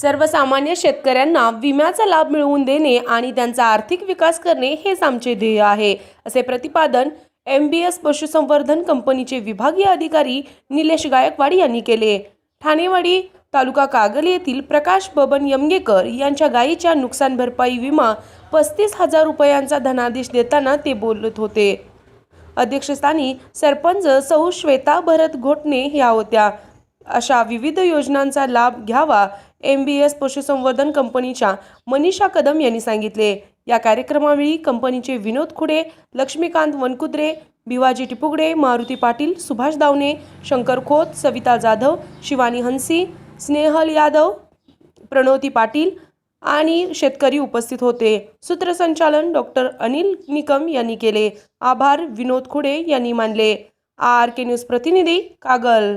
सर्वसामान्य शेतकऱ्यांना विम्याचा लाभ मिळवून देणे आणि त्यांचा आर्थिक विकास करणे हेच आमचे ध्येय आहे असे प्रतिपादन एम बी एस पशुसंवर्धन कंपनीचे विभागीय अधिकारी निलेश गायकवाड यांनी केले. ठाणेवाडी तालुका कागल येथील प्रकाश बबन यमगेकर यांच्या गायीच्या नुकसान भरपाई विमा पस्तीस हजार रुपयांचा धनादेश देताना ते बोलत होते. अध्यक्षस्थानी सरपंच सौ श्वेता भरत घोटणे या होत्या. अशा विविध योजनांचा लाभ घ्यावा एम बी एस पशुसंवर्धन कंपनीच्या मनीषा कदम यांनी सांगितले. या कार्यक्रमावेळी कंपनीचे विनोद खुडे लक्ष्मीकांत वनकुद्रे भिवाजी टिपुगडे मारुती पाटील सुभाष दावणे शंकर खोत सविता जाधव शिवानी हंसी स्नेहल यादव प्रणवती पाटील आणि शेतकरी उपस्थित होते. सूत्रसंचालन डॉक्टर अनिल निकम यांनी केले. आभार विनोद खुडे यांनी मानले. आर के न्यूज प्रतिनिधी कागल.